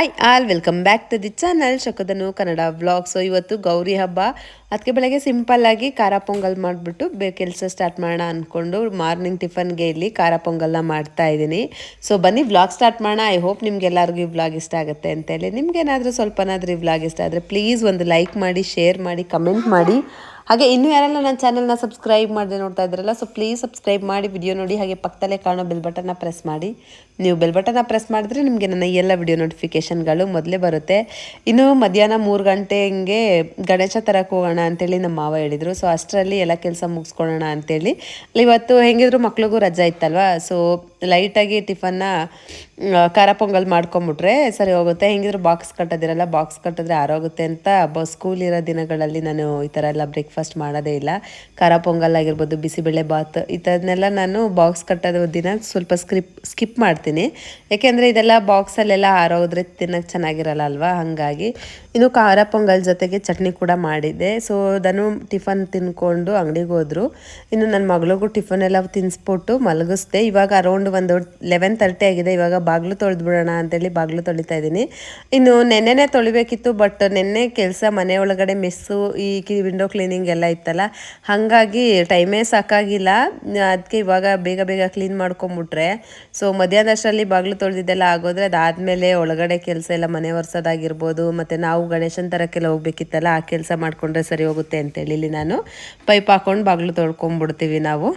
Hi all welcome back to the channel ಶಕದನು Kannada vlog so ಇವತ್ತು ಗೌರಿ ಹಬ್ಬ. ಅದಕ್ಕೆ ಬೆಳಗ್ಗೆ ಸಿಂಪಲ್ಲಾಗಿ ಖಾರ ಪೊಂಗಲ್ ಮಾಡಿಬಿಟ್ಟು ಬೇ ಕೆಲಸ ಸ್ಟಾರ್ಟ್ ಮಾಡೋಣ ಅಂದ್ಕೊಂಡು ಮಾರ್ನಿಂಗ್ ಟಿಫನ್ಗೆ ಇಲ್ಲಿ ಖಾರ ಪೊಂಗಲ್ನ ಮಾಡ್ತಾ ಇದ್ದೀನಿ. ಸೊ ಬನ್ನಿ ವ್ಲಾಗ್ ಸ್ಟಾರ್ಟ್ ಮಾಡೋಣ. ಐ ಹೋಪ್ ನಿಮ್ಗೆಲ್ಲರಿಗೂ ಈ ವ್ಲಾಗ್ ಇಷ್ಟ ಆಗುತ್ತೆ ಅಂತೇಳಿ ನಿಮ್ಗೇನಾದರೂ ಸ್ವಲ್ಪನಾದ್ರೂ ಈ ವ್ಲಾಗ್ ಇಷ್ಟ ಆದರೆ ಪ್ಲೀಸ್ ಒಂದು ಲೈಕ್ ಮಾಡಿ ಶೇರ್ ಮಾಡಿ ಕಮೆಂಟ್ ಮಾಡಿ. ಹಾಗೆ ಇನ್ನೂ ಯಾರೆಲ್ಲ ನನ್ನ ಚಾನಲ್ನ ಸಬ್ಸ್ಕ್ರೈಬ್ ಮಾಡದೆ ನೋಡ್ತಾ ಇದ್ರಲ್ಲ ಸೊ ಪ್ಲೀಸ್ ಸಬ್ಸ್ಕ್ರೈಬ್ ಮಾಡಿ ವಿಡಿಯೋ ನೋಡಿ, ಹಾಗೆ ಪಕ್ಕದಲ್ಲೇ ಕಾಣೋ ಬೆಲ್ ಬಟನ್ನ ಪ್ರೆಸ್ ಮಾಡಿ. ನೀವು ಬೆಲ್ ಬಟನ್ನ ಪ್ರೆಸ್ ಮಾಡಿದ್ರೆ ನಿಮಗೆ ನನ್ನ ಎಲ್ಲ ವಿಡಿಯೋ ನೋಟಿಫಿಕೇಷನ್ಗಳು ಮೊದಲೇ ಬರುತ್ತೆ. ಇನ್ನು ಮಧ್ಯಾಹ್ನ ಮೂರು ಗಂಟೆ ಹಿಂಗೆ ಗಣೇಶ ತರಕ್ಕೆ ಹೋಗೋಣ ಅಂತೇಳಿ ನಮ್ಮ ಮಾವ ಹೇಳಿದರು. ಸೊ ಅಷ್ಟರಲ್ಲಿ ಎಲ್ಲ ಕೆಲಸ ಮುಗಿಸ್ಕೊಳ್ಳೋಣ ಅಂತೇಳಿ. ಇವತ್ತು ಹೆಂಗಿದ್ರು ಮಕ್ಳಿಗೂ ರಜಾ ಇತ್ತಲ್ವಾ? ಸೊ ಲೈಟಾಗಿ ಟಿಫನ್ನ ಖಾರ ಪೊಂಗಲ್ ಮಾಡ್ಕೊಂಬಿಟ್ರೆ ಸರಿ ಹೋಗುತ್ತೆ. ಹೆಂಗಿದ್ರು ಬಾಕ್ಸ್ ಕಟ್ಟೋದಿರಲ್ಲ ಬಾಕ್ಸ್ ಕಟ್ಟಿದ್ರೆ ಆರೋಗುತ್ತೆ ಅಂತ ಬ ಸ್ಕೂಲ್ ಇರೋ ದಿನಗಳಲ್ಲಿ ನಾನು ಈ ಥರ ಎಲ್ಲ ಬ್ರೇಕ್ಫಾಸ್ಟ್ ಮಾಡೋದೇ ಇಲ್ಲ. ಖಾರ ಪೊಂಗಲ್ ಆಗಿರ್ಬೋದು, ಬಿಸಿಬೇಳೆ ಬಾತ್, ಈ ನಾನು ಬಾಕ್ಸ್ ಕಟ್ಟೋದು ದಿನ ಸ್ವಲ್ಪ ಸ್ಕ್ರಿಪ್ ಸ್ಕಿಪ್ ಮಾಡ್ತೀನಿ. ಯಾಕೆಂದರೆ ಇದೆಲ್ಲ ಬಾಕ್ಸಲ್ಲೆಲ್ಲ ಆರೋದ್ರೆ ತಿನ್ನೋಕ್ಕೆ ಚೆನ್ನಾಗಿರಲ್ಲ ಅಲ್ವಾ? ಹಾಗಾಗಿ ಇನ್ನು ಖಾರ ಪೊಂಗಲ್ ಜೊತೆಗೆ ಚಟ್ನಿ ಕೂಡ ಮಾಡಿದ್ದೆ. ಸೊ ನಾನು ಟಿಫನ್ ತಿನ್ಕೊಂಡು ಅಂಗಡಿಗೆ ಹೋದರು. ಇನ್ನು ನನ್ನ ಮಗಳಿಗೂ ಟಿಫನ್ ಎಲ್ಲ ತಿನ್ನಿಸ್ಬಿಟ್ಟು ಮಲಗಿಸ್ದೆ. ಇವಾಗ ಅರೌಂಡ್ ಒಂದು ಲೆವೆನ್ ತರ್ಟಿ ಆಗಿದೆ. ಇವಾಗ ಬಾಗಿಲು ತೊಳೆದ್ಬಿಡೋಣ ಅಂತೇಳಿ ಬಾಗಿಲು ತೊಳಿತಾ ಇದ್ದೀನಿ. ಇನ್ನು ನೆನ್ನೆನೇ ತೊಳಿಬೇಕಿತ್ತು ಬಟ್ ನೆನ್ನೆ ಕೆಲಸ ಮನೆ ಒಳಗಡೆ ಮೆಸ್ಸು, ಈ ಕಿ ವಿಂಡೋ ಕ್ಲೀನಿಂಗ್ ಎಲ್ಲ ಇತ್ತಲ್ಲ, ಹಾಗಾಗಿ ಟೈಮೇ ಸಾಕಾಗಿಲ್ಲ. ಅದಕ್ಕೆ ಇವಾಗ ಬೇಗ ಬೇಗ ಕ್ಲೀನ್ ಮಾಡ್ಕೊಂಬಿಟ್ರೆ. ಸೊ ಮಧ್ಯಾಹ್ನಷ್ಟರಲ್ಲಿ ಬಾಗಿಲು ತೊಳೆದಿದ್ದೆಲ್ಲ ಆಗೋದ್ರೆ ಅದಾದಮೇಲೆ ಒಳಗಡೆ ಕೆಲಸ ಎಲ್ಲ ಮನೆ ಒರೆಸೋದಾಗಿರ್ಬೋದು, ಮತ್ತು ನಾವು ಗಣೇಶನ ತರಕ್ಕೆಲ್ಲ ಹೋಗ್ಬೇಕಿತ್ತಲ್ಲ, ಆ ಕೆಲಸ ಮಾಡಿಕೊಂಡ್ರೆ ಸರಿ ಹೋಗುತ್ತೆ ಅಂತೇಳಿ ಇಲ್ಲಿ ನಾನು ಪೈಪ್ ಹಾಕೊಂಡು ಬಾಗಿಲು ತೊಳ್ಕೊಂಬಿಡ್ತೀವಿ ನಾವು.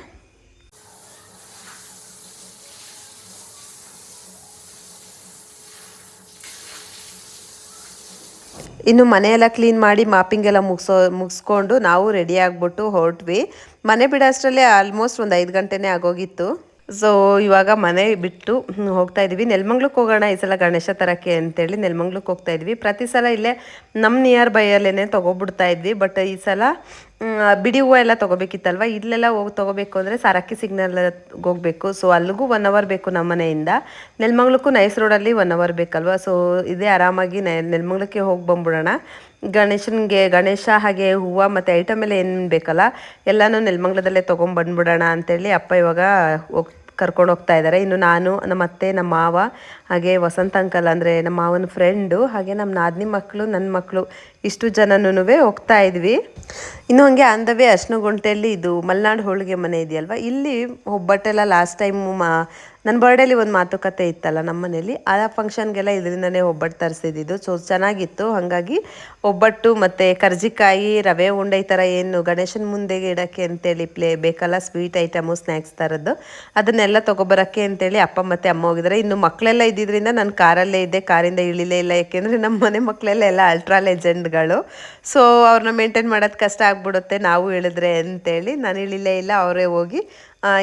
ಇನ್ನು ಮನೆಯೆಲ್ಲ ಕ್ಲೀನ್ ಮಾಡಿ ಮಾಪಿಂಗ್ ಎಲ್ಲ ಮುಗಿಸೋ, ಮುಗಿಸ್ಕೊಂಡು ನಾವು ರೆಡಿ ಆಗಿಬಿಟ್ಟು ಹೊರಟ್ವಿ. ಮನೆ ಬಿಡೋಷ್ಟರಲ್ಲೇ ಆಲ್ಮೋಸ್ಟ್ ಒಂದು ಐದು ಗಂಟೆನೇ ಆಗೋಗಿತ್ತು. ಸೊ ಇವಾಗ ಮನೆ ಬಿಟ್ಟು ಹೋಗ್ತಾ ಇದ್ದೀವಿ. ನೆಲಮಂಗ್ಲಕ್ಕೆ ಹೋಗೋಣ ಈ ಸಲ ಗಣೇಶ ತರಕ್ಕೆ ಅಂತೇಳಿ ನೆಲಮಂಗ್ಲಕ್ಕೆ ಹೋಗ್ತಾ ಇದ್ವಿ ಪ್ರತಿ ಸಲ ಇಲ್ಲೇ ನಮ್ಮ ನಿಯರ್ ಬೈಯಲ್ಲೇ ತೊಗೊಬಿಡ್ತಾ ಇದ್ವಿ. ಬಟ್ ಈ ಸಲ ಬಿಡಿ ಹೂವು ಎಲ್ಲ ತೊಗೋಬೇಕಿತ್ತಲ್ವ? ಇಲ್ಲೆಲ್ಲ ಹೋಗಿ ತೊಗೋಬೇಕು ಅಂದರೆ ಸಾರಕ್ಕಿ ಸಿಗ್ನಲ್ ಹೋಗಬೇಕು. ಸೊ ಅಲ್ಲಿಗೂ ಒನ್ ಅವರ್ ಬೇಕು ನಮ್ಮ ಮನೆಯಿಂದ. ನೆಲಮಂಗ್ಲಕ್ಕೂ ನೈಸ್ ರೋಡಲ್ಲಿ ಒನ್ ಅವರ್ ಬೇಕಲ್ವ? ಸೊ ಇದೇ ಆರಾಮಾಗಿ ನೆ, ನೆಲಮಂಗ್ಲಕ್ಕೆ ಹೋಗಿ ಬಂದ್ಬಿಡೋಣ. ಗಣೇಶನಿಗೆ, ಗಣೇಶ ಹಾಗೆ ಹೂವು ಮತ್ತು ಐಟಮ್ ಎಲ್ಲ ಏನು ಬೇಕಲ್ಲ, ಎಲ್ಲನೂ ನೆಲಮಂಗ್ಲದಲ್ಲೇ ತೊಗೊಂಡ್ಬಂದ್ಬಿಡೋಣ ಅಂತೇಳಿ ಅಪ್ಪ ಇವಾಗ ಹೋಗ್ ಕರ್ಕೊಂಡು ಹೋಗ್ತಾ ಇದ್ದಾರೆ. ಇನ್ನು ನಾನು, ನಮ್ಮ ಅತ್ತೆ, ನಮ್ಮ ಮಾವ, ಹಾಗೆ ವಸಂತ ಅಂಕಲ್ ಅಂದರೆ ನಮ್ಮ ಮಾವನ ಫ್ರೆಂಡು ಹಾಗೆ ನಮ್ಮ ನಾದಿನಿ ಮಕ್ಕಳು ನನ್ನ ಮಕ್ಕಳು, ಇಷ್ಟು ಜನನೂ ಹೋಗ್ತಾ ಇದ್ವಿ. ಇನ್ನು ಹಾಗೆ ಅಂದವೇ ಅರ್ಶಿನ ಗುಂಟೆಯಲ್ಲಿ ಇದು ಮಲ್ನಾಡು ಹೋಳಿಗೆ ಮನೆ ಇದೆಯಲ್ವ? ಇಲ್ಲಿ ಒಬ್ಬಟ್ಟೆಲ್ಲ ಲಾಸ್ಟ್ ಟೈಮು ಮಾ ನನ್ನ ಬರ್ಡೇಲಿ ಒಂದು ಮಾತುಕತೆ ಇತ್ತಲ್ಲ ನಮ್ಮ ಮನೇಲಿ ಆ ಫಂಕ್ಷನ್ಗೆಲ್ಲ ಇದರಿಂದನೇ ಒಬ್ಬಟ್ಟು ತರಿಸಿದ್ದು ಸೊ ಚೆನ್ನಾಗಿತ್ತು. ಹಾಗಾಗಿ ಒಬ್ಬಟ್ಟು ಮತ್ತು ಕರ್ಜಿಕಾಯಿ, ರವೆ ಉಂಡೆ ಈ ಥರ ಏನು ಗಣೇಶನ ಮುಂದೆಗೆ ಇಡೋಕ್ಕೆ ಅಂತೇಳಿ ಪ್ಲೇ ಬೇಕಲ್ಲ ಸ್ವೀಟ್ ಐಟಮು ಸ್ನ್ಯಾಕ್ಸ್ ಥರದ್ದು ಅದನ್ನೆಲ್ಲ ತೊಗೊಬರೋಕ್ಕೆ ಅಂತೇಳಿ ಅಪ್ಪ ಮತ್ತು ಅಮ್ಮ ಹೋಗಿದ್ದಾರೆ. ಇನ್ನು ಮಕ್ಕಳೆಲ್ಲ ಇದ್ದಿದ್ದರಿಂದ ನಾನು ಕಾರಲ್ಲೇ ಇದ್ದೆ ಕಾರಿಂದ ಇಳಿಲೇ ಇಲ್ಲ. ಯಾಕೆಂದರೆ ನಮ್ಮ ಮನೆ ಮಕ್ಕಳೆಲ್ಲ ಎಲ್ಲ ಅಲ್ಟ್ರಾ ಲೆಜೆಂಡ್ಗಳು ಸೊ ಅವ್ರನ್ನ ಮೇಂಟೈನ್ ಮಾಡೋದು ಕಷ್ಟ ಆಗ್ಬಿಡುತ್ತೆ. ನಾವು ಇಳಿದ್ರೆ ಅಂತೇಳಿ ನಾನು ಇಳಿಲೇ ಇಲ್ಲ, ಅವರೇ ಹೋಗಿ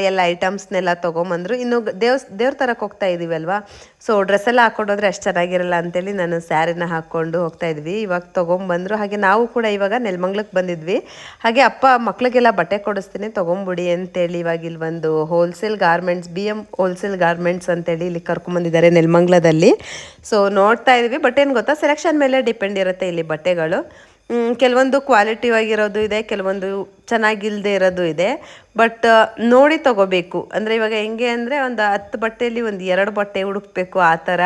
ಎಲ್ಲ ಐಟಮ್ಸ್ನೆಲ್ಲ ತೊಗೊಂಬಂದರು. ಇನ್ನು ದೇವ್ ದೇವ್ಸ್, ದೇವ್ರ ತರಕ್ಕೆ ಹೋಗ್ತಾ ಇದ್ದೀವಿ ಅಲ್ವಾ ಸೊ ಡ್ರೆಸ್ ಎಲ್ಲ ಹಾಕ್ಕೊಂಡೋದ್ರೆ ಅಷ್ಟು ಚೆನ್ನಾಗಿರಲ್ಲ ಅಂತೇಳಿ ನಾನು ಸ್ಯಾರಿನ ಹಾಕ್ಕೊಂಡು ಹೋಗ್ತಾ ಇದ್ವಿ. ಇವಾಗ ತೊಗೊಂಬಂದರು. ಹಾಗೆ ನಾವು ಕೂಡ ಇವಾಗ ನೆಲಮಂಗ್ಲಕ್ಕೆ ಬಂದಿದ್ವಿ. ಹಾಗೆ ಅಪ್ಪ ಮಕ್ಳಿಗೆಲ್ಲ ಬಟ್ಟೆ ಕೊಡಿಸ್ತೀನಿ, ತೊಗೊಂಬಿಡಿ ಅಂತೇಳಿ ಇವಾಗ ಇಲ್ಲಿ ಒಂದು wholesale garments B M wholesale garments ಅಂತೇಳಿ ಇಲ್ಲಿ ಕರ್ಕೊಂಬಂದಿದ್ದಾರೆ ನೆಲಮಂಗ್ಲದಲ್ಲಿ. ಸೊ ನೋಡ್ತಾ ಇದ್ವಿ. ಬಟ್ ಏನು ಗೊತ್ತಾ? ಸೆಲೆಕ್ಷನ್ ಮೇಲೆ ಡಿಪೆಂಡ್ ಇರುತ್ತೆ ಇಲ್ಲಿ ಬಟ್ಟೆಗಳು. ಕೆಲವೊಂದು ಕ್ವಾಲಿಟಿವಾಗಿರೋದು ಇದೆ, ಕೆಲವೊಂದು ಚೆನ್ನಾಗಿಲ್ಲದೆ ಇರೋದು ಇದೆ. ಬಟ್ ನೋಡಿ ತಗೋಬೇಕು. ಅಂದರೆ ಇವಾಗ ಹೆಂಗೆ ಅಂದರೆ ಒಂದು ಹತ್ತು ಬಟ್ಟೆಯಲ್ಲಿ ಒಂದು ಎರಡು ಬಟ್ಟೆ ಹುಡುಕ್ಬೇಕು ಆ ಥರ.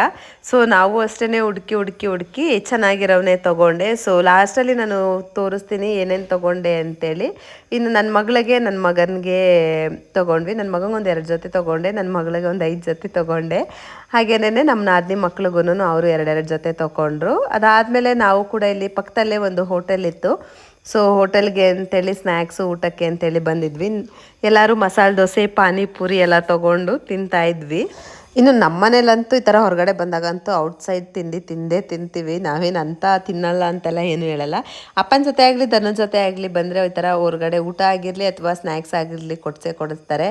ಸೊ ನಾವು ಅಷ್ಟೇ ಹುಡುಕಿ ಹುಡುಕಿ ಹುಡುಕಿ ಚೆನ್ನಾಗಿರೋವನ್ನೇ ತೊಗೊಂಡೆ. ಸೊ ಲಾಸ್ಟಲ್ಲಿ ನಾನು ತೋರಿಸ್ತೀನಿ ಏನೇನು ತೊಗೊಂಡೆ ಅಂತೇಳಿ. ಇನ್ನು ನನ್ನ ಮಗಳಿಗೆ ನನ್ನ ಮಗನಿಗೆ ತೊಗೊಂಡ್ವಿ. ನನ್ನ ಮಗಂಗೆ ಒಂದು ಎರಡು ಜೊತೆ ತೊಗೊಂಡೆ. ನನ್ನ ಮಗಳಿಗೆ ಒಂದು ಐದು ಜೊತೆ ತೊಗೊಂಡೆ. ಹಾಗೇನೇ ನಮ್ಮ ನಾದಿನಿ ಮಕ್ಳಿಗೂ ಅವರು ಎರಡೆರಡು ಜೊತೆ ತೊಗೊಂಡ್ರು ಅದಾದಮೇಲೆ ನಾವು ಕೂಡ ಇಲ್ಲಿ ಪಕ್ಕದಲ್ಲೇ ಒಂದು ಹೋಟೆಲ್ ಇತ್ತು. ಸೊ ಹೋಟೆಲ್ಗೆ ಅಂತೇಳಿ ಸ್ನ್ಯಾಕ್ಸು ಊಟಕ್ಕೆ ಅಂತೇಳಿ ಬಂದಿದ್ವಿ. ಎಲ್ಲರೂ ಮಸಾಲೆ ದೋಸೆ, ಪಾನಿಪುರಿ ಎಲ್ಲ ತೊಗೊಂಡು ತಿಂತಾ ಇದ್ವಿ. ಇನ್ನು ನಮ್ಮ ಮನೇಲಂತೂ ಈ ಥರ ಹೊರಗಡೆ ಬಂದಾಗಂತೂ ಔಟ್ಸೈಡ್ ತಿಂಡಿ ತಿಂದೇ ತಿಂತೀವಿ. ನಾವೇನು ಅಂತ ತಿನ್ನಲ್ಲ ಅಂತೆಲ್ಲ ಏನು ಹೇಳಲ್ಲ. ಅಪ್ಪನ ಜೊತೆ ಆಗಲಿ, ದನದ ಜೊತೆ ಆಗಲಿ ಬಂದರೆ ಈ ಥರ ಹೊರಗಡೆ ಊಟ ಆಗಿರಲಿ ಅಥವಾ ಸ್ನ್ಯಾಕ್ಸ್ ಆಗಿರಲಿ ಕೊಡಿಸೇ ಕೊಡಿಸ್ತಾರೆ.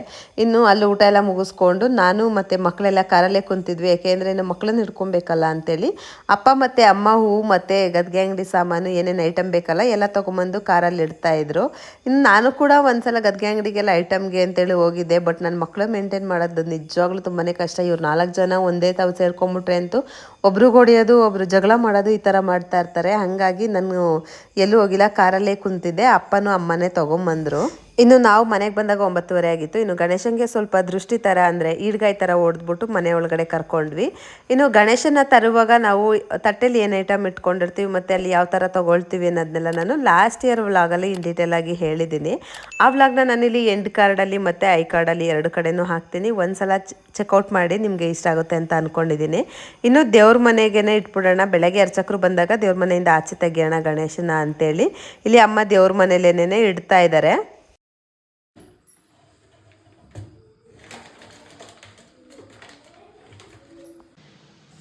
ಇನ್ನು ಅಲ್ಲಿ ಊಟ ಎಲ್ಲ ಮುಗಿಸ್ಕೊಂಡು ನಾನು ಮತ್ತು ಮಕ್ಕಳೆಲ್ಲ ಕಾರಲ್ಲೇ ಕುಂತಿದ್ವಿ. ಯಾಕೆಂದರೆ ಇನ್ನು ಮಕ್ಕಳನ್ನ ಹಿಡ್ಕೊಬೇಕಲ್ಲ ಅಂತೇಳಿ. ಅಪ್ಪ ಮತ್ತು ಅಮ್ಮ ಹೂವು ಮತ್ತು ಗದ್ಗೆ ಅಂಗಡಿ ಸಾಮಾನು ಏನೇನು ಐಟಮ್ ಬೇಕಲ್ಲ ಎಲ್ಲ ತೊಗೊಂಬಂದು ಕಾರಲ್ಲಿ ಇಡ್ತಾ ಇದ್ರು. ಇನ್ನು ನಾನು ಕೂಡ ಒಂದ್ಸಲ ಗದ್ಗೆ ಅಂಗಡಿಗೆಲ್ಲ ಐಟಮ್ಗೆ ಅಂತೇಳಿ ಹೋಗಿದ್ದೆ. ಬಟ್ ನನ್ನ ಮಕ್ಕಳು ಮೇಂಟೈನ್ ಮಾಡೋದು ನಿಜವಾಗ್ಲೂ ತುಂಬಾ ಕಷ್ಟ. ಇವ್ರು ನಾಲ್ಕು ಜನ ಒಂದೇ ತಾವು ಸೇರ್ಕೊಂಬಿಟ್ರೆ ಅಂತೂ ಒಬ್ರು ಹೊಡೆಯೋದು, ಒಬ್ರು ಜಗಳ ಮಾಡೋದು ಈ ಥರ ಮಾಡ್ತಾ ಇರ್ತಾರೆ. ಹಾಗಾಗಿ ನಾನು ಎಲ್ಲೂ ಹೋಗಿಲ್ಲ, ಕಾರಲ್ಲೇ ಕುಂತಿದ್ದೆ. ಅಪ್ಪನೂ ಅಮ್ಮನೇ ತೊಗೊಂಬಂದರು. ಇನ್ನು ನಾವು ಮನೆಗೆ ಬಂದಾಗ ಒಂಬತ್ತುವರೆ ಆಗಿತ್ತು. ಇನ್ನು ಗಣೇಶನಿಗೆ ಸ್ವಲ್ಪ ದೃಷ್ಟಿ ಥರ ಅಂದರೆ ಈಡ್ಗಾಯಿ ಥರ ಓಡಿದ್ಬಿಟ್ಟು ಮನೆ ಒಳಗಡೆ ಕರ್ಕೊಂಡ್ವಿ. ಇನ್ನು ಗಣೇಶನ ತರುವಾಗ ನಾವು ತಟ್ಟೆಲಿ ಏನು ಐಟಮ್ ಇಟ್ಕೊಂಡಿರ್ತೀವಿ, ಮತ್ತು ಅಲ್ಲಿ ಯಾವ ಥರ ತೊಗೊಳ್ತೀವಿ ಅನ್ನೋದನ್ನೆಲ್ಲ ನಾನು ಲಾಸ್ಟ್ ಇಯರ್ ವ್ಲಾಗಲ್ಲಿ ಇನ್ ಡೀಟೇಲ್ ಆಗಿ ಹೇಳಿದ್ದೀನಿ ಆ ವ್ಲಾಗ್ನ ನಾನಿಲ್ಲಿ ಎಂಡ್ ಕಾರ್ಡಲ್ಲಿ ಮತ್ತು ಐ ಕಾರ್ಡಲ್ಲಿ ಎರಡು ಕಡೆನೂ ಹಾಕ್ತೀನಿ. ಒಂದು ಸಲ ಚೆಕ್ಔಟ್ ಮಾಡಿ ನಿಮಗೆ ಇಷ್ಟ ಆಗುತ್ತೆ ಅಂತ ಅಂದ್ಕೊಂಡಿದ್ದೀನಿ ಇನ್ನು ದೇವ್ರ ಮನೆಗೇನೆ ಇಟ್ಬಿಡೋಣ. ಬೆಳಗ್ಗೆ ಅರ್ಚಕರು ಬಂದಾಗ ದೇವ್ರ ಮನೆಯಿಂದ ಆಚೆ ತೆಗೆಯೋಣ ಗಣೇಶನ ಅಂತೇಳಿ. ಇಲ್ಲಿ ಅಮ್ಮ ದೇವ್ರ ಮನೇಲೇನೆ ಇಡ್ತಾ ಇದ್ದಾರೆ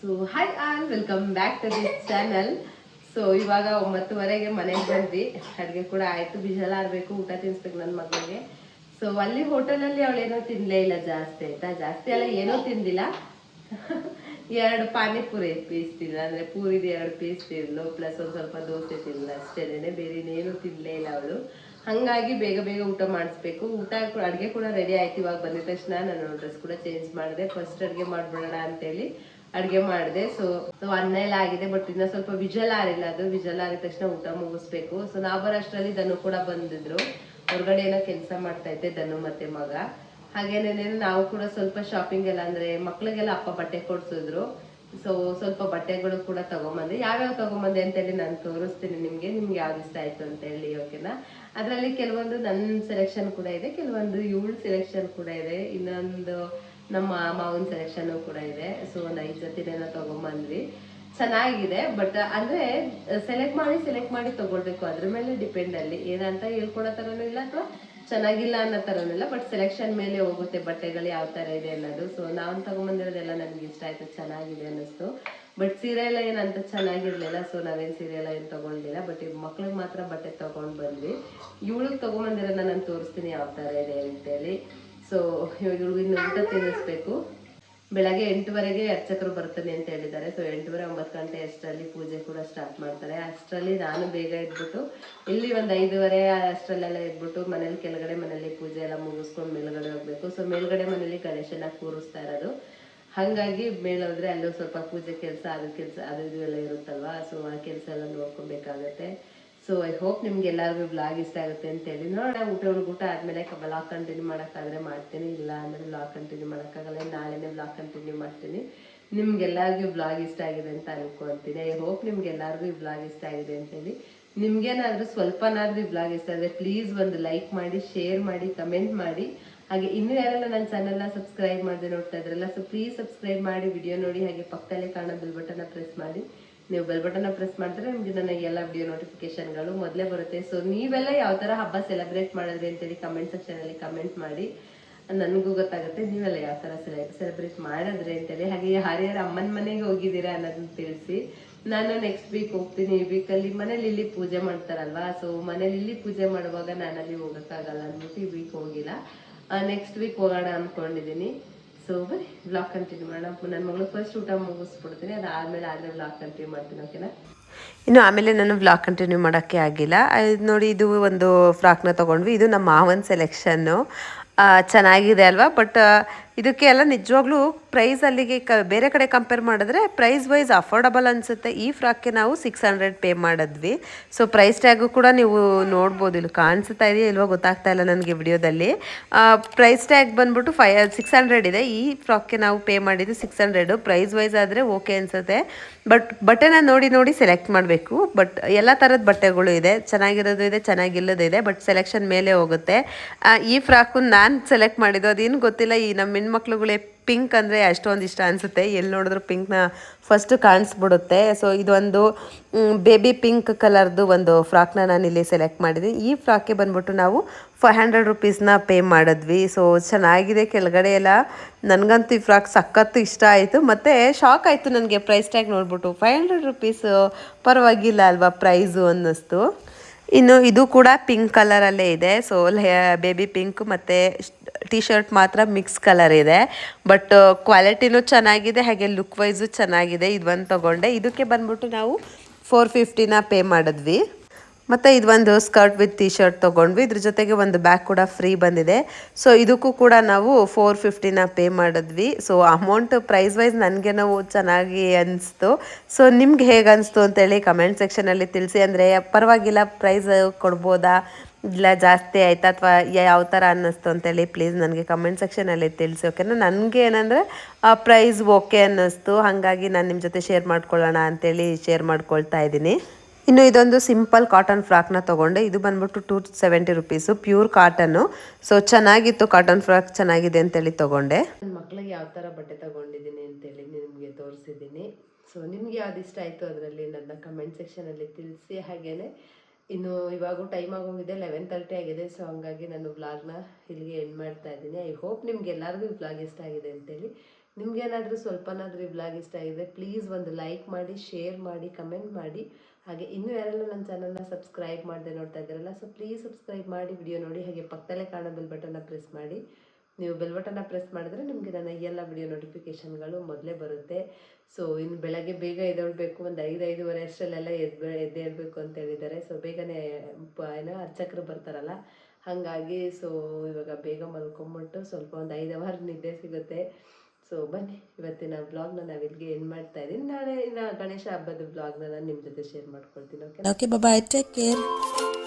so hi all welcome back to this channel so ಇವಾಗ ಒಂಬತ್ತುವರೆಗೆ ಮನೆಗೆ ಬಂದ್ವಿ. ಅಡುಗೆ ಕೂಡ ಆಯಿತು ಬಿಜಲ್ ಆರಬೇಕು ಊಟ ತಿನ್ಸ್ಬೇಕು ನನ್ನ ಮಗಳಿಗೆ. ಸೊ ಅಲ್ಲಿ ಹೋಟೆಲಲ್ಲಿ ಅವಳೇನೋ ತಿನ್ನಲೇ ಇಲ್ಲ ಜಾಸ್ತಿ, ಆಯ್ತಾ? ಜಾಸ್ತಿ ಅಲ್ಲ, ಏನೂ ತಿಂದಿಲ್ಲ. ಎರಡು ಪಾನಿಪುರಿ ಪೀಸ್ ತಿಂದ. ಅಂದರೆ ಪೂರಿದು ಎರಡು ಪೀಸ್ ತಿಂದ್ಲು ಪ್ಲಸ್ ಒಂದು ಸ್ವಲ್ಪ ದೋಸೆ ತಿಂದ್ಲು ಅಷ್ಟೇನೆ ಬೇರೆ ಇನ್ನೇನು ತಿನ್ನಲೇ ಇಲ್ಲ ಅವಳು. ಹಂಗಾಗಿ ಬೇಗ ಬೇಗ ಊಟ ಮಾಡಿಸ್ಬೇಕು. ಊಟ ಅಡುಗೆ ಕೂಡ ರೆಡಿ ಆಯ್ತು. ಇವಾಗ ಬಂದಿದ ತಕ್ಷಣ ನಾನು ಡ್ರೆಸ್ ಕೂಡ ಚೇಂಜ್ ಮಾಡಿದೆ. ಫಸ್ಟ್ ಅಡುಗೆ ಮಾಡಿಬಿಡೋಣ ಅಂತೇಳಿ. ಅಡುಗೆ ಮಾಡಿದೆ. ಸೊ ಅನ್ನ ಎಲ್ಲ ಆಗಿದೆ ಬಟ್ ಇನ್ನ ಸ್ವಲ್ಪ ವಿಜಲ್ ಆರಿಲ್ಲ. ಅದು ವಿಜಲ್ ಆರಿದ ತಕ್ಷಣ ಊಟ ಮುಗಿಸ್ಬೇಕು. ಸೊ ನಾ ಬರೋಷ್ಟರಲ್ಲಿ ದನು ಕೂಡ ಬಂದಿದ್ರು. ಹೊರಗಡೆ ಏನೋ ಕೆಲಸ ಮಾಡ್ತಾ ಇದ್ದೆ ದನು ಮತ್ತೆ ಮಗ. ಹಾಗೇನೇ ನಾವು ಕೂಡ ಸ್ವಲ್ಪ ಶಾಪಿಂಗ್ ಎಲ್ಲ ಅಂದ್ರೆ ಮಕ್ಳಿಗೆಲ್ಲ ಅಪ್ಪ ಬಟ್ಟೆ ಕೊಡ್ಸಿದ್ರು. ಸೊ ಸ್ವಲ್ಪ ಬಟ್ಟೆಗಳು ಕೂಡ ತಗೊಂಬಂದೆ. ಯಾವ್ಯಾವ ತಗೊಂಬಂದೆ ಅಂತೇಳಿ ನಾನು ತೋರಿಸ್ತೀನಿ ನಿಮ್ಗೆ. ನಿಮ್ಗೆ ಯಾವ್ದು ಇಷ್ಟ ಆಯ್ತು ಅಂತ ಹೇಳಿ ಓಕೆನಾ ಅದರಲ್ಲಿ ಕೆಲವೊಂದು ನನ್ನ ಸೆಲೆಕ್ಷನ್ ಕೂಡ ಇದೆ, ಕೆಲವೊಂದು ಇವಳು ಸೆಲೆಕ್ಷನ್ ಕೂಡ ಇದೆ. ಇನ್ನೊಂದು ನಮ್ಮ ಮಾವಿನ ಸೆಲೆಕ್ಷನ್ ಕೂಡ ಇದೆ. ಸೊ ಒಂದು ಐದು ಜೊತೆನೆಲ್ಲ ತಗೊಂಬಂದ್ವಿ. ಚೆನ್ನಾಗಿದೆ ಬಟ್ ಅಂದ್ರೆ ಸೆಲೆಕ್ಟ್ ಮಾಡಿ ಸೆಲೆಕ್ಟ್ ಮಾಡಿ ತಗೊಳ್ಬೇಕು. ಅದ್ರ ಮೇಲೆ ಡಿಪೆಂಡ್ ಅಲ್ಲಿ. ಏನಂತ ಹೇಳ್ಕೊಡೋ ಥರನೂ ಇಲ್ಲ ಅಥವಾ ಚೆನ್ನಾಗಿಲ್ಲ ಅನ್ನೋ ಥರನೂ ಇಲ್ಲ ಬಟ್ ಸೆಲೆಕ್ಷನ್ ಮೇಲೆ ಹೋಗುತ್ತೆ ಬಟ್ಟೆಗಳು ಯಾವ ತರ ಇದೆ ಅನ್ನೋದು. ಸೊ ನಾವು ತಗೊಂಬಂದಿರೋದೆಲ್ಲ ನನಗೆ ಇಷ್ಟ ಆಯ್ತು. ಚೆನ್ನಾಗಿದೆ ಅನ್ನಿಸ್ತು. ಬಟ್ ಸೀರೆ ಎಲ್ಲ ಏನಂತ ಚೆನ್ನಾಗಿರ್ಲಿಲ್ಲ. ಸೊ ನಾವೇನು ಸೀರೆ ಎಲ್ಲ ಏನು ತಗೊಂಡಿಲ್ಲ ಬಟ್ ಮಕ್ಳಿಗೆ ಮಾತ್ರ ಬಟ್ಟೆ ತಗೊಂಡ್ ಬಂದ್ವಿ. ಇವಳಿಗೆ ತಗೊಂಬಂದಿರೋದನ್ನ ನಾನು ತೋರಿಸ್ತೀನಿ ಯಾವ ತರ ಇದೆ ಅಂತೇಳಿ ಸೊ ಇವಾಗ ಹುಡುಗಿನ ಊಟ ತಿನ್ನಿಸ್ಬೇಕು. ಬೆಳಗ್ಗೆ ಎಂಟುವರೆಗೆ ಅರ್ಚಕರು ಬರ್ತಾನೆ ಅಂತ ಹೇಳಿದ್ದಾರೆ. ಸೊ ಎಂಟುವರೆ ಒಂಬತ್ತು ಗಂಟೆ ಅಷ್ಟರಲ್ಲಿ ಪೂಜೆ ಕೂಡ ಸ್ಟಾರ್ಟ್ ಮಾಡ್ತಾರೆ. ಅಷ್ಟರಲ್ಲಿ ನಾನು ಬೇಗ ಇದ್ಬಿಟ್ಟು ಇಲ್ಲಿ ಒಂದು ಐದುವರೆ ಅಷ್ಟರಲ್ಲೆಲ್ಲ ಇದ್ಬಿಟ್ಟು ಮನೇಲಿ ಕೆಳಗಡೆ ಮನೇಲಿ ಪೂಜೆ ಎಲ್ಲ ಮುಗಿಸ್ಕೊಂಡು ಮೇಲ್ಗಡೆ ಹೋಗ್ಬೇಕು. ಸೊ ಮೇಲ್ಗಡೆ ಮನೇಲಿ ಗಣೇಶನ ಕೂರಿಸ್ತಾ ಇರೋದು. ಹಾಗಾಗಿ ಮೇಲೋದ್ರೆ ಅಲ್ಲೂ ಸ್ವಲ್ಪ ಪೂಜೆ ಕೆಲಸ, ಅದು ಕೆಲಸ, ಅದು ಇದು ಎಲ್ಲ ಇರುತ್ತಲ್ವಾ? ಸೊ ಆ ಕೆಲಸ ಎಲ್ಲ ನೋಡ್ಕೊಬೇಕಾಗತ್ತೆ. ಸೊ ಐ ಹೋಪ್ ನಿಮ್ಗೆ ಎಲ್ಲರಿಗೂ ಬ್ಲಾಗ್ ಇಷ್ಟ ಆಗುತ್ತೆ ಅಂತ ಹೇಳಿ ನೋಡೋಣ, ಊಟ ಊಟ ಆದ್ಮೇಲೆ ಬ್ಲಾಗ್ ಕಂಟಿನ್ಯೂ ಮಾಡೋಕ್ಕಾದ್ರೆ ಮಾಡ್ತೀನಿ. ಇಲ್ಲ ಅಂದ್ರೆ ಬ್ಲಾಗ್ ಕಂಟಿನ್ಯೂ ಮಾಡೋಕ್ಕಾಗಲ್ಲ. ನಾಳೆನೇ ಬ್ಲಾಗ್ ಕಂಟಿನ್ಯೂ ಮಾಡ್ತೀನಿ. ನಿಮ್ಗೆಲ್ಲರಿಗೂ ಬ್ಲಾಗ್ ಇಷ್ಟ ಆಗಿದೆ ಅಂತ ಅನ್ಕೊಂತೀನಿ. ಐ ಹೋಪ್ ನಿಮ್ಗೆ ಎಲ್ಲರಿಗೂ ಈ ಬ್ಲಾಗ್ ಇಷ್ಟ ಆಗಿದೆ ಅಂತ ಹೇಳಿ ನಿಮ್ಗೇನಾದ್ರೂ ಸ್ವಲ್ಪನಾದ್ರೂ ಈ ಬ್ಲಾಗ್ ಇಷ್ಟ ಆದರೆ ಪ್ಲೀಸ್ ಒಂದು ಲೈಕ್ ಮಾಡಿ ಶೇರ್ ಮಾಡಿ ಕಮೆಂಟ್ ಮಾಡಿ. ಹಾಗೆ ಇನ್ನೂ ಯಾರೆಲ್ಲ ನನ್ನ ಚಾನೆಲ್ನ ಸಬ್ಸ್ಕ್ರೈಬ್ ಮಾಡದೆ ನೋಡ್ತಾ ಇದ್ರಲ್ಲ ಸೊ ಪ್ಲೀಸ್ ಸಬ್ಸ್ಕ್ರೈಬ್ ಮಾಡಿ. ವಿಡಿಯೋ ನೋಡಿ, ಹಾಗೆ ಪಕ್ಕದಲ್ಲೇ ಕಾಣೋ ಬೆಲ್ ಬಟನ್ನ ಪ್ರೆಸ್ ಮಾಡಿ. ನೀವು ಬೆಲ್ ಬಟನ್ನ ಪ್ರೆಸ್ ಮಾಡಿದ್ರೆ ನಿಮಗೆ ನನ್ನ ಎಲ್ಲ ವಿಡಿಯೋ ನೋಟಿಫಿಕೇಶನ್ಗಳು ಮೊದಲೇ ಬರುತ್ತೆ. ಸೊ ನೀವೆಲ್ಲ ಯಾವ ಥರ ಹಬ್ಬ ಸೆಲೆಬ್ರೇಟ್ ಮಾಡಿದ್ರಿ ಅಂತೇಳಿ ಕಮೆಂಟ್ ಸೆಕ್ಷನಲ್ಲಿ ಕಮೆಂಟ್ ಮಾಡಿ. ನನಗೂ ಗೊತ್ತಾಗುತ್ತೆ ನೀವೆಲ್ಲ ಯಾವ ಥರ ಸೆಲೆ ಸೆಲೆಬ್ರೇಟ್ ಮಾಡಿದ್ರಿ ಅಂತೇಳಿ. ಹಾಗೆ ಯಾರ್ಯಾರು ಅಮ್ಮನ ಮನೆಗೆ ಹೋಗಿದ್ದೀರಾ ಅನ್ನೋದನ್ನ ತಿಳಿಸಿ. ನಾನು ನೆಕ್ಸ್ಟ್ ವೀಕ್ ಹೋಗ್ತೀನಿ. ಈ ವೀಕಲ್ಲಿ ಮನೇಲಿ ಇಲ್ಲಿ ಪೂಜೆ ಮಾಡ್ತಾರಲ್ವಾ? ಸೊ ಮನೇಲಿ ಇಲ್ಲಿ ಪೂಜೆ ಮಾಡುವಾಗ ನಾನು ಅಲ್ಲಿ ಹೋಗೋಕ್ಕಾಗಲ್ಲ ಅಂದ್ಬಿಟ್ಟು ಈ ವೀಕ್ ಹೋಗಿಲ್ಲ. ನೆಕ್ಸ್ಟ್ ವೀಕ್ ಹೋಗೋಣ ಅಂದ್ಕೊಂಡಿದ್ದೀನಿ ಸೊ ಬ್ಲಾಗ್ ಕಂಟಿನ್ಯೂ ಮಾಡೋಣ. ನನ್ನ ಮಗಳು ಫಸ್ಟ್ ಊಟ ಮುಗಿಸ್ಬಿಡ್ತೀನಿ. ಅದಾದ್ಮೇಲೆ ಆದ್ರೆ ಬ್ಲಾಗ್ ಕಂಟಿನ್ಯೂ ಮಾಡ್ತೀನಿ ಓಕೆನಾ ಇನ್ನು ಆಮೇಲೆ ನಾನು ವ್ಲಾಗ್ ಕಂಟಿನ್ಯೂ ಮಾಡೋಕ್ಕೆ ಆಗಿಲ್ಲ. ಇದು ನೋಡಿ, ಇದು ಒಂದು ಫ್ರಾಕ್ನ ತೊಗೊಂಡ್ವಿ. ಇದು ನಮ್ಮ ಮಾವನ್ ಸೆಲೆಕ್ಷನ್ನು ಚೆನ್ನಾಗಿದೆ ಅಲ್ವಾ? ಬಟ್ ಇದಕ್ಕೆ ಎಲ್ಲ ನಿಜವಾಗ್ಲೂ ಪ್ರೈಸ್ ಅಲ್ಲಿಗೆ ಕ, ಬೇರೆ ಕಡೆ ಕಂಪೇರ್ ಮಾಡಿದ್ರೆ ಪ್ರೈಸ್ ವೈಸ್ ಅಫೋರ್ಡಬಲ್ ಅನಿಸುತ್ತೆ. ಈ ಫ್ರಾಕ್ಗೆ ನಾವು ಸಿಕ್ಸ್ ಹಂಡ್ರೆಡ್ ಪೇ ಮಾಡಿದ್ವಿ. ಸೊ ಪ್ರೈಸ್ ಟ್ಯಾಗು ಕೂಡ ನೀವು ನೋಡ್ಬೋದು. ಇಲ್ಲಿ ಕಾಣಿಸ್ತಾ ಇದೆಯಾ ಇಲ್ವೋ ಗೊತ್ತಾಗ್ತಾ ಇಲ್ಲ ನನಗೆ ವಿಡಿಯೋದಲ್ಲಿ. ಪ್ರೈಸ್ ಟ್ಯಾಗ್ ಬಂದ್ಬಿಟ್ಟು ಫೈ ಸಿಕ್ಸ್ ಹಂಡ್ರೆಡ್ ಇದೆ. ಈ ಫ್ರಾಕ್ಗೆ ನಾವು ಪೇ ಮಾಡಿದ್ದು ಸಿಕ್ಸ್ ಹಂಡ್ರೆಡು ಪ್ರೈಸ್ ವೈಸ್ ಆದರೆ ಓಕೆ ಅನಿಸುತ್ತೆ. ಬಟ್ ಬಟ್ಟೆನ ನೋಡಿ ನೋಡಿ ಸೆಲೆಕ್ಟ್ ಮಾಡಬೇಕು. ಬಟ್ ಎಲ್ಲ ಥರದ ಬಟ್ಟೆಗಳು ಇದೆ. ಚೆನ್ನಾಗಿರೋದು ಇದೆ, ಚೆನ್ನಾಗಿಲ್ಲದು ಇದೆ. ಬಟ್ ಸೆಲೆಕ್ಷನ್ ಮೇಲೆ ಹೋಗುತ್ತೆ. ಈ ಫ್ರಾಕು ನಾನು ಸೆಲೆಕ್ಟ್ ಮಾಡಿದ್ದು. ಅದೇನು ಗೊತ್ತಿಲ್ಲ, ಈ ನಮ್ಮ ಹೆಣ್ಮಕ್ಳುಗಳೇ ಪಿಂಕ್ ಅಂದರೆ ಅಷ್ಟೊಂದು ಇಷ್ಟ ಅನಿಸುತ್ತೆ. ಎಲ್ಲಿ ನೋಡಿದ್ರು ಪಿಂಕ್ನ ಫಸ್ಟು ಕಾಣಿಸ್ಬಿಡುತ್ತೆ. ಸೊ ಇದೊಂದು ಬೇಬಿ ಪಿಂಕ್ ಕಲರ್ದು ಒಂದು ಫ್ರಾಕ್ನ ಇಲ್ಲಿ ಸೆಲೆಕ್ಟ್ ಮಾಡಿದ್ದೀನಿ. ಈ ಫ್ರಾಕ್ಗೆ ಬಂದ್ಬಿಟ್ಟು ನಾವು ಫೈವ್ ಹಂಡ್ರೆಡ್ ರುಪೀಸ್ನ ಪೇ ಮಾಡಿದ್ವಿ. ಸೊ ಚೆನ್ನಾಗಿದೆ. ಕೆಳಗಡೆ ಎಲ್ಲ ನನಗಂತೂ ಈ ಫ್ರಾಕ್ ಸಖತ್ತು ಇಷ್ಟ ಆಯಿತು. ಮತ್ತು ಶಾಕ್ ಆಯಿತು ನನಗೆ ಪ್ರೈಸ್ ಟ್ಯಾಗ್ ನೋಡ್ಬಿಟ್ಟು. ಫೈವ್ ಹಂಡ್ರೆಡ್ ರುಪೀಸ್ ಪರವಾಗಿಲ್ಲ ಅಲ್ವಾ ಪ್ರೈಸು ಅನ್ನಿಸ್ತು. ಇನ್ನು ಇದು ಕೂಡ ಪಿಂಕ್ ಕಲರಲ್ಲೇ ಇದೆ. ಸೊ ಬೇಬಿ ಪಿಂಕ್ ಮತ್ತು ಟಿ ಶರ್ಟ್ ಮಾತ್ರ ಮಿಕ್ಸ್ ಕಲರ್ ಇದೆ. ಬಟ್ ಕ್ವಾಲಿಟಿನೂ ಚೆನ್ನಾಗಿದೆ, ಹಾಗೆ ಲುಕ್ ವೈಸು ಚೆನ್ನಾಗಿದೆ. ಇದು ಒಂದು ತೊಗೊಂಡೆ. ಇದಕ್ಕೆ ಬಂದ್ಬಿಟ್ಟು ನಾವು ಫೋರ್ ಫಿಫ್ಟಿನ ಪೇ ಮಾಡಿದ್ವಿ. ಮತ್ತು ಇದೊಂದು ಸ್ಕರ್ಟ್ ವಿತ್ ಟಿ ಶರ್ಟ್ ತೊಗೊಂಡ್ವಿ. ಇದ್ರ ಜೊತೆಗೆ ಒಂದು ಬ್ಯಾಗ್ ಕೂಡ ಫ್ರೀ ಬಂದಿದೆ. ಸೊ ಇದಕ್ಕೂ ಕೂಡ ನಾವು ಫೋರ್ ಫಿಫ್ಟಿನ ಪೇ ಮಾಡಿದ್ವಿ. ಸೊ ಅಮೌಂಟ್ ಪ್ರೈಸ್ ವೈಸ್ ನನಗೆ ನಾವು ಚೆನ್ನಾಗಿ ಅನಿಸ್ತು. ಸೊ ನಿಮ್ಗೆ ಹೇಗೆ ಅನಿಸ್ತು ಅಂತೇಳಿ ಕಮೆಂಟ್ ಸೆಕ್ಷನಲ್ಲಿ ತಿಳಿಸಿ. ಅಂದರೆ, ಪರವಾಗಿಲ್ಲ ಪ್ರೈಸ್ ಕೊಡ್ಬೋದಾ? ಇಲ್ಲ, ಜಾಸ್ತಿ ಆಯ್ತಾ ಅಥವಾ ಯಾವ ಥರ ಅನ್ನಿಸ್ತು ಅಂತೇಳಿ ಪ್ಲೀಸ್ ನನಗೆ ಕಮೆಂಟ್ ಸೆಕ್ಷನಲ್ಲಿ ತಿಳಿಸಿ ಓಕೆನಾ ನನಗೆ ಏನಂದರೆ ಪ್ರೈಸ್ ಓಕೆ ಅನ್ನಿಸ್ತು. ಹಾಗಾಗಿ ನಾನು ನಿಮ್ಮ ಜೊತೆ ಶೇರ್ ಮಾಡ್ಕೊಳ್ಳೋಣ ಅಂತೇಳಿ ಶೇರ್ ಮಾಡ್ಕೊಳ್ತಾ ಇದ್ದೀನಿ. ಇನ್ನು ಇದೊಂದು ಸಿಂಪಲ್ ಕಾಟನ್ ಫ್ರಾಕ್ನ ತೊಗೊಂಡೆ. ಇದು ಬಂದ್ಬಿಟ್ಟು two seventy rupees pure cotton so ಚೆನ್ನಾಗಿತ್ತು ಕಾಟನ್ ಫ್ರಾಕ್ ಚೆನ್ನಾಗಿದೆ ಅಂತೇಳಿ ತೊಗೊಂಡೆ. ನನ್ನ ಮಕ್ಳಿಗೆ ಯಾವ ಥರ ಬಟ್ಟೆ ತೊಗೊಂಡಿದ್ದೀನಿ ಅಂತೇಳಿ ನಿಮಗೆ ತೋರಿಸಿದ್ದೀನಿ. ಸೊ ನಿಮಗೆ ಯಾವ್ದು ಇಷ್ಟ ಆಯಿತು ಅದರಲ್ಲಿ ನನ್ನ ಕಮೆಂಟ್ ಸೆಕ್ಷನಲ್ಲಿ ತಿಳಿಸಿ. ಹಾಗೆಯೇ ಇನ್ನು ಇವಾಗೂ ಟೈಮ್ ಆಗೋಗಿದೆ ಲೆವೆನ್ ತರ್ಟಿ ಆಗಿದೆ ಸೊ ಹಂಗಾಗಿ ನಾನು ವ್ಲಾಗ್ನ ಇಲ್ಲಿಗೆ ಎಂಡ್ ಮಾಡ್ತಾ ಇದ್ದೀನಿ. ಐ ಹೋಪ್ ನಿಮ್ಗೆ ಎಲ್ಲರಿಗೂ ಈ ವ್ಲಾಗ್ ಇಷ್ಟ ಆಗಿದೆ ಅಂತೇಳಿ. ನಿಮ್ಗೇನಾದರೂ ಸ್ವಲ್ಪನಾದರೂ ಈ ವ್ಲಾಗ್ ಇಷ್ಟ ಆಗಿದೆ ಪ್ಲೀಸ್ ಒಂದು ಲೈಕ್ ಮಾಡಿ ಶೇರ್ ಮಾಡಿ ಕಮೆಂಟ್ ಮಾಡಿ. ಹಾಗೆ ಇನ್ನೂ ಯಾರೆಲ್ಲ ನನ್ನ ಚಾನಲ್ನ ಸಬ್ಸ್ಕ್ರೈಬ್ ಮಾಡದೆ ನೋಡ್ತಾ ಇದ್ದಾರಲ್ಲ ಸೊ ಪ್ಲೀಸ್ ಸಬ್ಸ್ಕ್ರೈಬ್ ಮಾಡಿ ವಿಡಿಯೋ ನೋಡಿ. ಹಾಗೆ ಪಕ್ಕದಲ್ಲೇ ಕಾಣೋ ಬೆಲ್ ಬಟನ್ನ ಪ್ರೆಸ್ ಮಾಡಿ. ನೀವು ಬೆಲ್ ಬಟನ್ನ ಪ್ರೆಸ್ ಮಾಡಿದ್ರೆ ನಿಮಗೆ ನನ್ನ ಎಲ್ಲ ವಿಡಿಯೋ ನೋಟಿಫಿಕೇಷನ್ಗಳು ಮೊದಲೇ ಬರುತ್ತೆ. ಸೊ ಇನ್ನು ಬೆಳಗ್ಗೆ ಬೇಗ ಎದ್ದೇಳಬೇಕು, ಒಂದು ಐದು, ಐದುವರೆ ಅಷ್ಟರಲ್ಲೆಲ್ಲ ಎದ್ದು, ಎದ್ದೇಳಬೇಕು ಅಂತ ಹೇಳಿದ್ದಾರೆ. ಸೊ ಬೇಗನೆ ಏನೋ ಅರ್ಚಕರು ಬರ್ತಾರಲ್ಲ, ಹಾಗಾಗಿ ಸೊ ಇವಾಗ ಬೇಗ ಮಲ್ಕೊಂಬಿಟ್ಟು ಸ್ವಲ್ಪ ಒಂದು ಐದು ಅವರ್ ನಿದ್ದೆ ಸಿಗುತ್ತೆ. ಸೊ ಬನ್ನಿ, ಇವತ್ತಿನ ಬ್ಲಾಗ್ನ ನಾವು ಇಲ್ಲಿಗೆ ಏನು ಮಾಡ್ತಾ ಇದ್ದೀನಿ. ನಾಳೆ ಇನ್ನು ಗಣೇಶ ಹಬ್ಬದ ಬ್ಲಾಗ್ನ ನಾನು ನಿಮ್ಮ ಜೊತೆ ಶೇರ್ ಮಾಡ್ಕೊಳ್ತೀನಿ okay okay I take care.